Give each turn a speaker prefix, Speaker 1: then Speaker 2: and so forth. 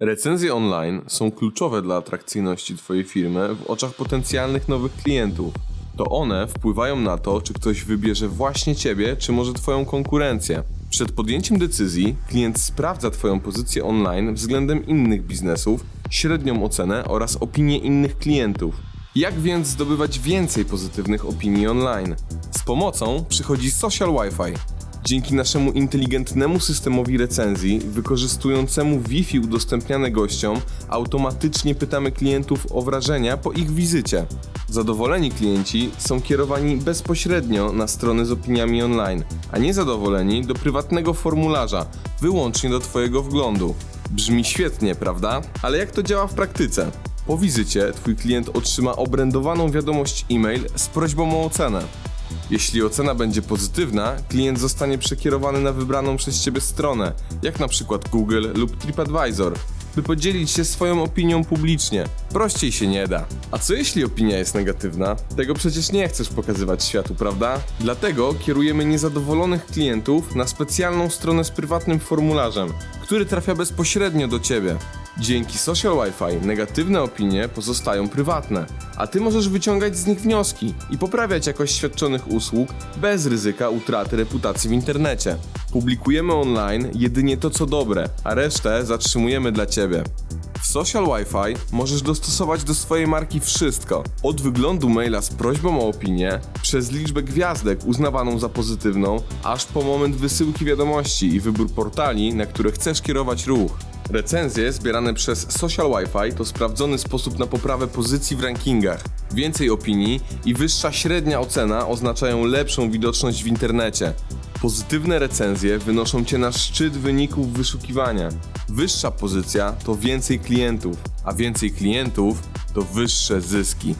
Speaker 1: Recenzje online są kluczowe dla atrakcyjności Twojej firmy w oczach potencjalnych nowych klientów. To one wpływają na to, czy ktoś wybierze właśnie Ciebie, czy może Twoją konkurencję. Przed podjęciem decyzji klient sprawdza Twoją pozycję online względem innych biznesów, średnią ocenę oraz opinie innych klientów. Jak więc zdobywać więcej pozytywnych opinii online? Z pomocą przychodzi Social Wi-Fi. Dzięki naszemu inteligentnemu systemowi recenzji, wykorzystującemu Wi-Fi udostępniane gościom, automatycznie pytamy klientów o wrażenia po ich wizycie. Zadowoleni klienci są kierowani bezpośrednio na strony z opiniami online, a niezadowoleni do prywatnego formularza, wyłącznie do Twojego wglądu. Brzmi świetnie, prawda? Ale jak to działa w praktyce? Po wizycie Twój klient otrzyma obrędowaną wiadomość e-mail z prośbą o ocenę. Jeśli ocena będzie pozytywna, klient zostanie przekierowany na wybraną przez Ciebie stronę, jak na przykład Google lub TripAdvisor, by podzielić się swoją opinią publicznie. Prościej się nie da. A co jeśli opinia jest negatywna? Tego przecież nie chcesz pokazywać światu, prawda? Dlatego kierujemy niezadowolonych klientów na specjalną stronę z prywatnym formularzem, który trafia bezpośrednio do Ciebie. Dzięki Social Wi-Fi negatywne opinie pozostają prywatne, a ty możesz wyciągać z nich wnioski i poprawiać jakość świadczonych usług bez ryzyka utraty reputacji w internecie. Publikujemy online jedynie to co dobre, a resztę zatrzymujemy dla ciebie. W Social Wi-Fi możesz dostosować do swojej marki wszystko. Od wyglądu maila z prośbą o opinię, przez liczbę gwiazdek uznawaną za pozytywną, aż po moment wysyłki wiadomości i wybór portali, na które chcesz kierować ruch. Recenzje zbierane przez Social Wi-Fi to sprawdzony sposób na poprawę pozycji w rankingach. Więcej opinii i wyższa średnia ocena oznaczają lepszą widoczność w internecie. Pozytywne recenzje wynoszą cię na szczyt wyników wyszukiwania. Wyższa pozycja to więcej klientów, a więcej klientów to wyższe zyski.